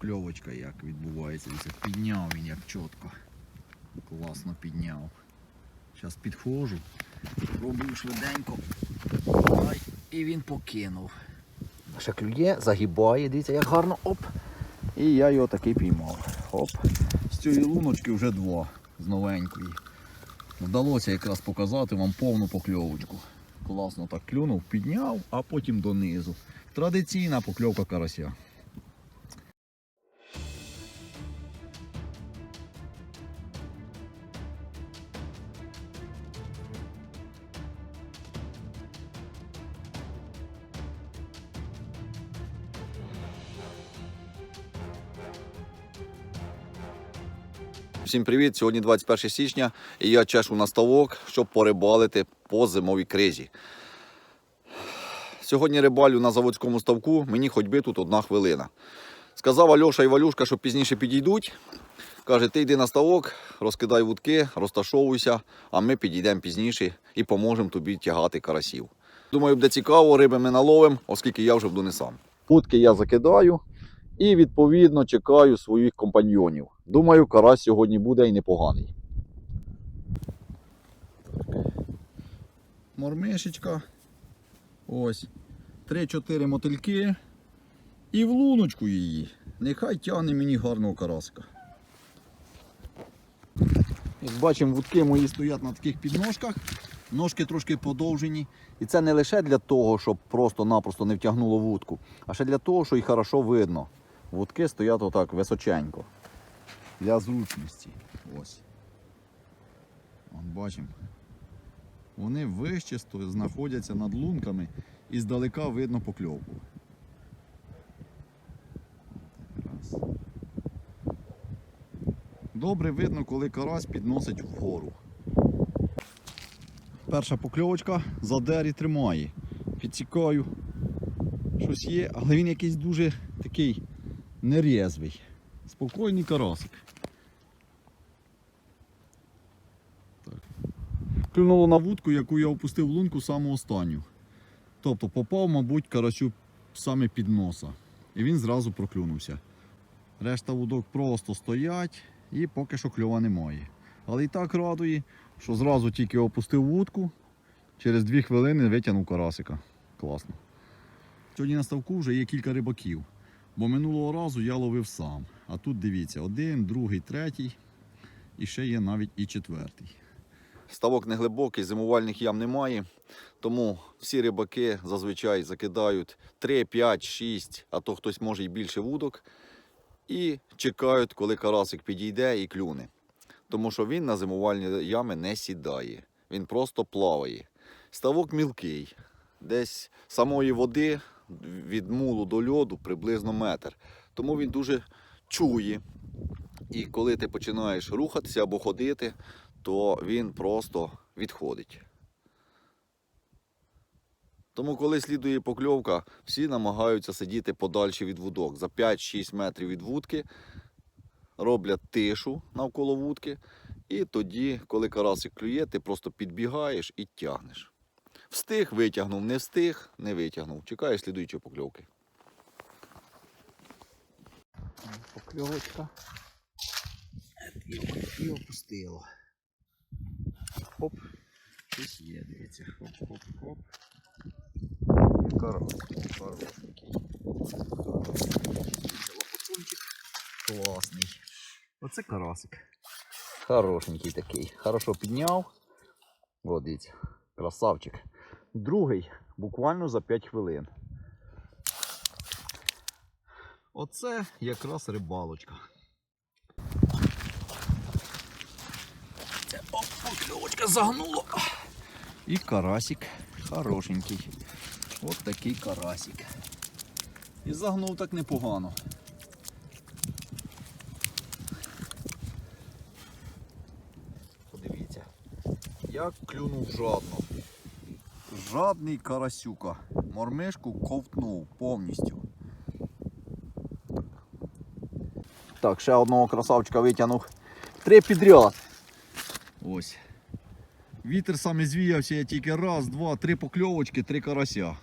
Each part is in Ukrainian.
покльовочка як відбувається. Підняв він як чітко. Класно підняв. Зараз підходжу, пробую швиденько. І він покинув. Ще клює, загибає, дивіться, як гарно оп. І я його таки піймав. Оп. З цієї луночки вже два з новенької. Вдалося якраз показати вам повну покльовочку. Класно так клюнув, підняв, а потім донизу. Традиційна покльовка карася. Всім привіт! Сьогодні 21 січня і я чешу на ставок, щоб порибалити по зимовій кризі. Сьогодні рибалю на заводському ставку, мені хоч би тут одна хвилина. Сказав Альоша і Валюшка, що пізніше підійдуть. Каже, ти йди на ставок, розкидай вудки, розташовуйся, а ми підійдемо пізніше і поможемо тобі тягати карасів. Думаю, буде цікаво, риби ми наловимо, оскільки я вже буду не сам. Вудки я закидаю і відповідно чекаю своїх компаньйонів. Думаю, карась сьогодні буде і непоганий. Мормишечка. Ось. 3-4 мотильки. І в луночку її. Нехай тягне мені гарного карасика. Як бачимо, вудки мої стоять на таких підножках. Ножки трошки подовжені. І це не лише для того, щоб просто-напросто не втягнуло вудку, а ще для того, що і хорошо видно. Вудки стоять отак височенько. Для зручності. Ось. Вон бачимо. Вони вище знаходяться над лунками і здалека видно покльовку. Добре видно, коли карась підносить вгору. Перша покльовочка задері тримає. Підсікаю. Щось є, але він якийсь дуже такий нерєзвий. Спокійний карасик. Так. Клюнуло на вудку, яку я опустив в лунку саму останню. Тобто попав, мабуть, карасю саме під носа. І він зразу проклюнувся. Решта вудок просто стоять і поки що кльова немає. Але і так радує, що зразу тільки опустив вудку, через 2 хвилини витягнув карасика. Класно. Сьогодні на ставку вже є кілька рибаків. Бо минулого разу я ловив сам. А тут дивіться, один, другий, третій. І ще є навіть і четвертий. Ставок не глибокий, зимувальних ям немає. Тому всі рибаки зазвичай закидають 3, 5, 6, а то хтось може й більше вудок. І чекають, коли карасик підійде і клюне. Тому що він на зимувальні ями не сідає. Він просто плаває. Ставок мілкий. Десь самої води від мулу до льоду приблизно метр. Тому він дуже чує. І коли ти починаєш рухатися або ходити, то він просто відходить. Тому, коли слідує покльовка, всі намагаються сидіти подальше від вудок. За 5-6 метрів від вудки роблять тишу навколо вудки. І тоді, коли карасик клює, ти просто підбігаєш і тягнеш. Встиг, витягнув, не встиг, не витягнув. Чекаєш слідуючої покльовки. Покльовочка. І опустило. Хоп. Щось є, дивіться. Хоп, хоп, хоп. Карас. Хорошенький. Лопатунчик. Класний. Оце карасик. Хорошенький такий. Хорошо підняв. О, дивіться, красавчик. Другий буквально за 5 хвилин. Оце якраз рибалочка. Оп, покльовочка загнула. І карасик хорошенький. От такий карасик. І загнув так непогано. Подивіться, як клюнув жадно. Жадний карасюка. Мормишку ковтнув повністю. Так, ще одного красавчика витягнув. Три підряд. Ось. Вітер саме звіявся, я тільки раз, два, три покльовочки, три карася.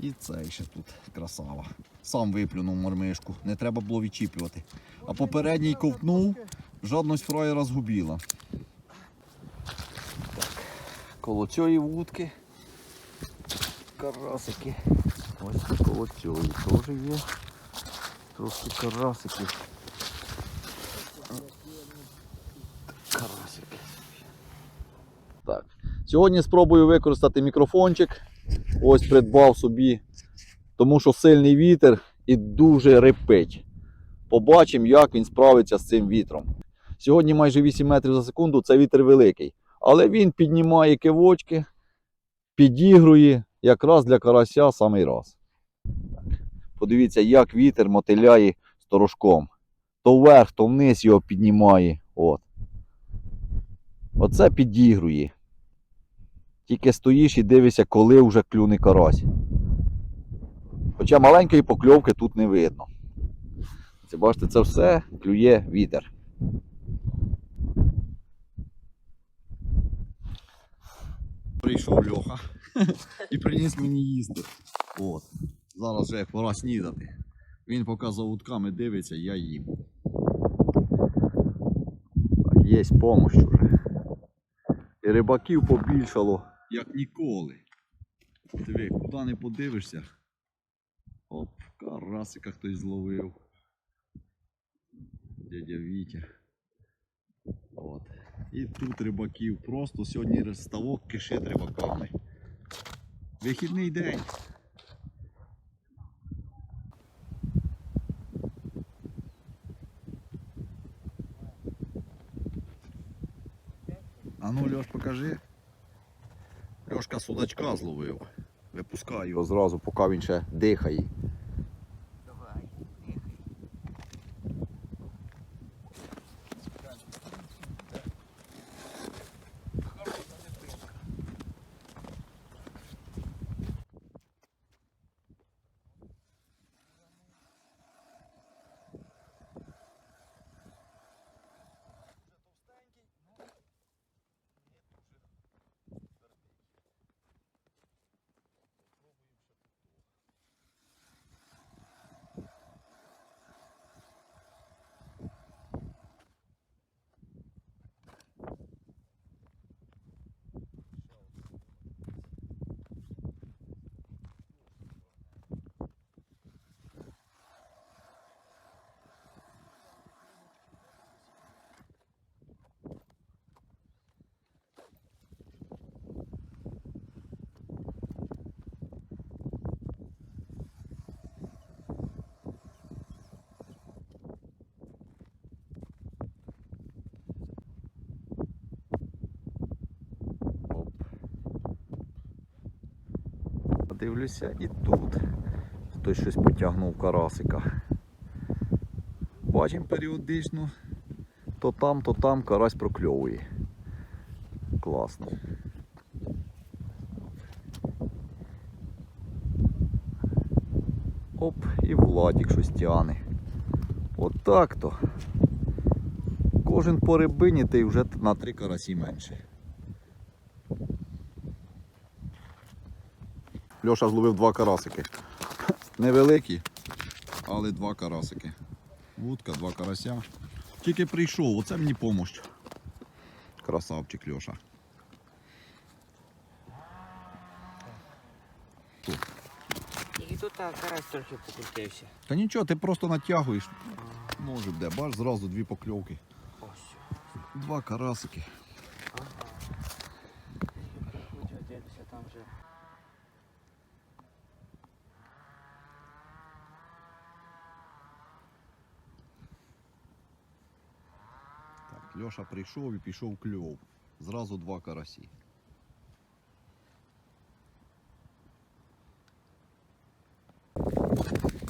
І цей ще тут красава. Сам виплюнув мормишку, не треба було відчіплювати. А попередній ковтнув, жодність фраєра згубіла. Коло цієї вудки карасики. Ось коло цієї теж є. Трошки карасиків. Карасики. Так. Сьогодні спробую використати мікрофончик. Ось придбав собі, тому що сильний вітер і дуже репить. Побачимо, як він справиться з цим вітром. Сьогодні майже 8 метрів за секунду це вітер великий. Але він піднімає кивочки, підігрує якраз для карася самий раз. Подивіться, як вітер мотиляє сторожком. То вверх, то вниз його піднімає. От. Оце підігрує. Тільки стоїш і дивишся, коли вже клюне карась. Хоча маленької покльовки тут не видно. Це бачите, це все клює вітер. Прийшов Льоха і приніс мені їсти. От. Зараз вже пора снідати. Він поки за утками дивиться, я їм. Так, є помощь уже. І рибаків побільшало, як ніколи. Диви, куди не подивишся. Оп, карасика хтось зловив. Дядя Вітя. От. І тут рибаків. Просто сьогодні ставок кишить рибаками. Вихідний день. А ну, Льош, покажи. Льошка судачка зловив. Випускаю його зразу, поки він ще дихає. Дивлюся і тут. Хтось щось потягнув карасика. Бачимо періодично. То там, то там карась прокльовує. Класно. Оп, і Владік щось тягне. От так то. Кожен по рибині й вже на три карасі менше. Льоша зловив два карасики. Невеликі, але два карасики. Вудка, два карася. Тільки прийшов, оце мені помощь. Красавчик Льоша. І тут карась трохи покрутився. Та нічого, ти просто натягуєш. Може де, бач, зразу дві покльовки. Два карасики. Дивися, там вже. Так, Льоша прийшов і пішов кльов. Зразу два карасі.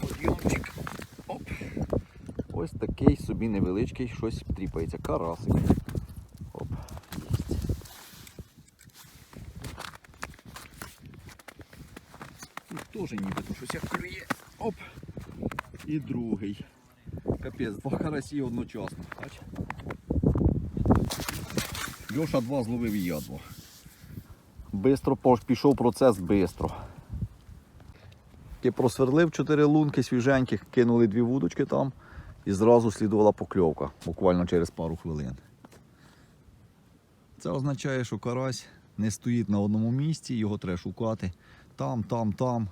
Подйомчик. Оп. Ось такий собі невеличкий щось тріпається. Карасик. Оп. Тут теж нібито щось як клює. Оп. І другий. Капець, два карасі одночасно. Бач? Льоша два зловив і я два. Бистро пішов процес бистро. Ти просверлив чотири лунки свіженьких, кинули дві вудочки там і зразу слідувала покльовка, буквально через пару хвилин. Це означає, що карась не стоїть на одному місці, його треба шукати там, там, там.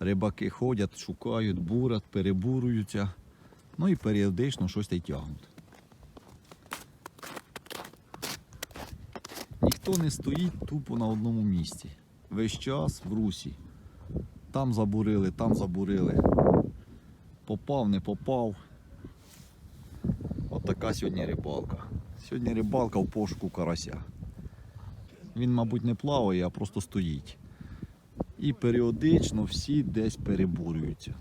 Рибаки ходять, шукають, бурять, перебуруються. Ну і періодично щось та й тягнуть. Ніхто не стоїть тупо на одному місці. Весь час в русі. Там забурили, там забурили. Попав, не попав. От така сьогодні рибалка. Сьогодні рибалка в пошуку карася. Він, мабуть, не плаває, а просто стоїть. І періодично всі десь перебурюються.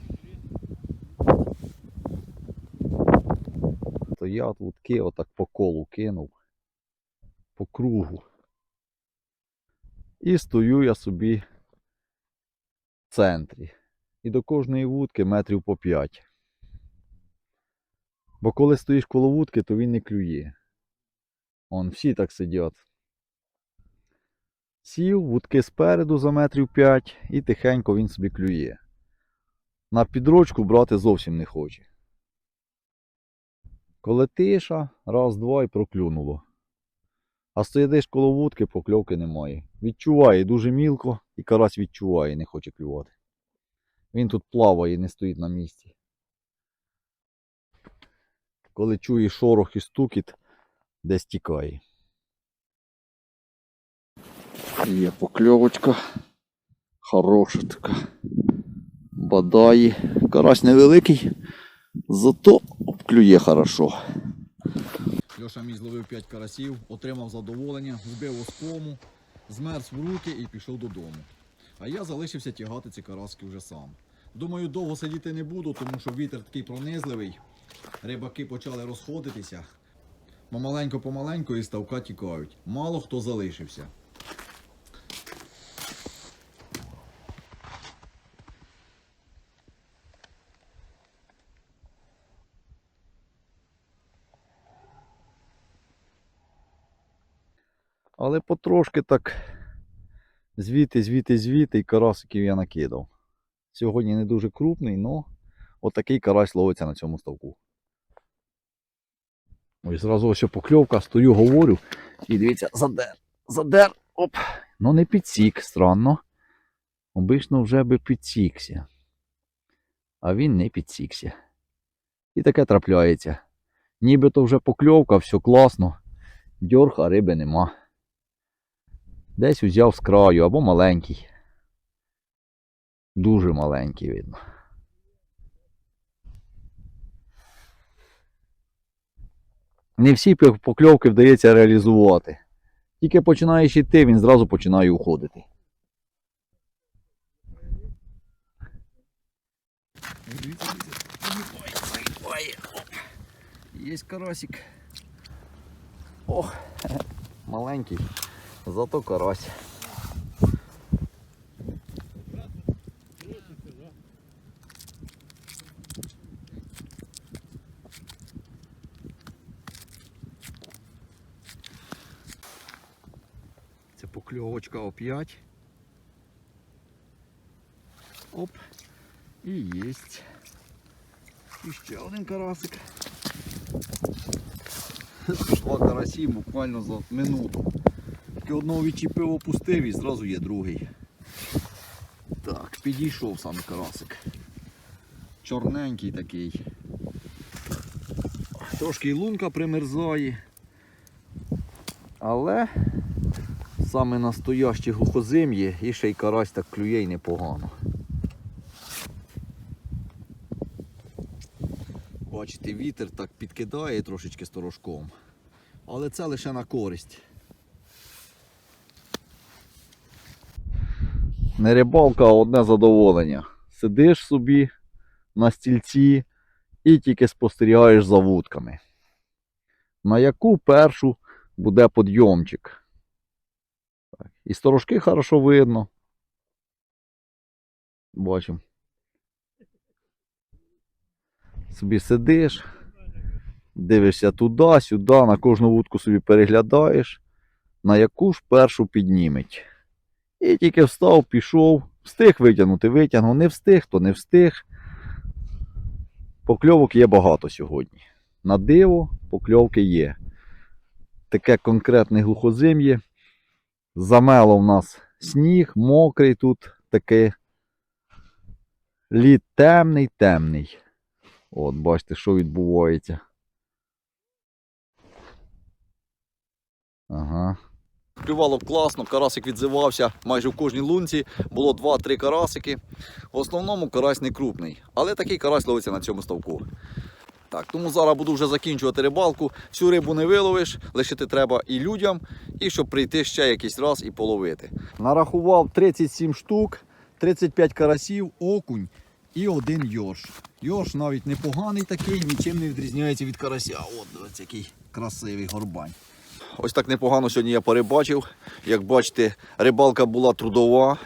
Стоять вудки, отак по колу кинув. По кругу. І стою я собі в центрі. І до кожної вудки метрів по 5. Бо коли стоїш коло вудки, то він не клює. Он всі так сидять. Сів, вудки спереду за метрів 5 і тихенько він собі клює. На підрочку брати зовсім не хоче. Коли тиша, раз, два і проклюнуло. А стоїдеш коло вудки, покльовки немає. Відчуває дуже мілко і карась відчуває, не хоче клювати. Він тут плаває, не стоїть на місці. Коли чує шорох і стукіт, десь тікає. Є покльовочка. Хороша така. Бадає. Карась невеликий, зато обклює хорошо. Льоша мій зловив 5 карасів, отримав задоволення, збив оскому, змерз в руки і пішов додому. А я залишився тягати ці караски вже сам. Думаю, довго сидіти не буду, тому що вітер такий пронизливий. Рибаки почали розходитися. Помаленько-помаленько і ставка тікають. Мало хто залишився. Але потрошки так звідти, звідти, звідти і карасиків я накидав. Сьогодні не дуже крупний, але отакий карась ловиться на цьому ставку. Ось зразу ось покльовка, стою, говорю. І дивіться, задер, задер, оп. Ну не підсік, странно. Обично вже би підсікся. А він не підсікся. І таке трапляється. Нібито вже покльовка, все класно. Дьорг, а риби нема. Десь узяв з краю або маленький. Дуже маленький видно. Не всі покльовки вдається реалізувати. Тільки починаєш йти, він зразу починає уходити. Є карасик. Ох, маленький, зато карась. Це покльовочка оп'ять. Оп. І єсть. І ще один карасик. Два карасі буквально за минуту. Тільки одного відчепив, опустив і зразу є другий. Так, підійшов сам карасик. Чорненький такий. Трошки і лунка примерзає. Але саме настоящі глухозим'ї і ще й карась так клює й непогано. Бачите, вітер так підкидає трошечки сторожком. Але це лише на користь. Не рибалка, а одне задоволення. Сидиш собі на стільці і тільки спостерігаєш за вудками. На яку першу буде подйомчик. І сторожки хорошо видно. Бачимо. Собі сидиш, дивишся туди, сюди, на кожну вудку собі переглядаєш, на яку ж першу підніметь. І тільки встав, пішов, встиг витягнути, витягнув, не встиг, то не встиг. Покльовок є багато сьогодні. На диво покльовки є. Таке конкретне глухозим'є. Замело в нас сніг, мокрий тут такий. Лід темний, темний. От, бачите, що відбувається. Ага. Клювало класно, карасик відзивався майже в кожній лунці. Було 2-3 карасики. В основному карась не крупний, але такий карась ловиться на цьому ставку. Так, тому зараз буду вже закінчувати рибалку. Всю рибу не виловиш, лишити треба і людям, і щоб прийти ще якийсь раз і половити. Нарахував 37 штук, 35 карасів, окунь і один йорш. Йорш навіть непоганий такий, нічим не відрізняється від карася. От ось який красивий горбань. Ось так непогано сьогодні я порибачив. Як бачите, рибалка була трудова.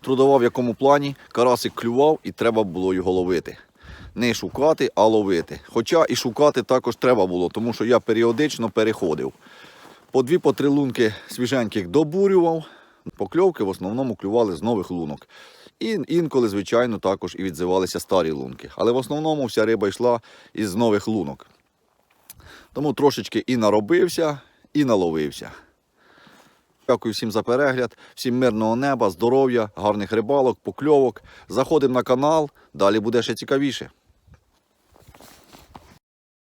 Трудова в якому плані карасик клював і треба було його ловити. Не шукати, а ловити. Хоча і шукати також треба було, тому що я періодично переходив. По дві по три лунки свіженьких добурював. Покльовки в основному клювали з нових лунок. І інколи, звичайно, також і відзивалися старі лунки. Але в основному вся риба йшла із нових лунок. Тому трошечки і наробився, і наловився. Дякую всім за перегляд, всім мирного неба, здоров'я, гарних рибалок, покльовок. Заходимо на канал, далі буде ще цікавіше.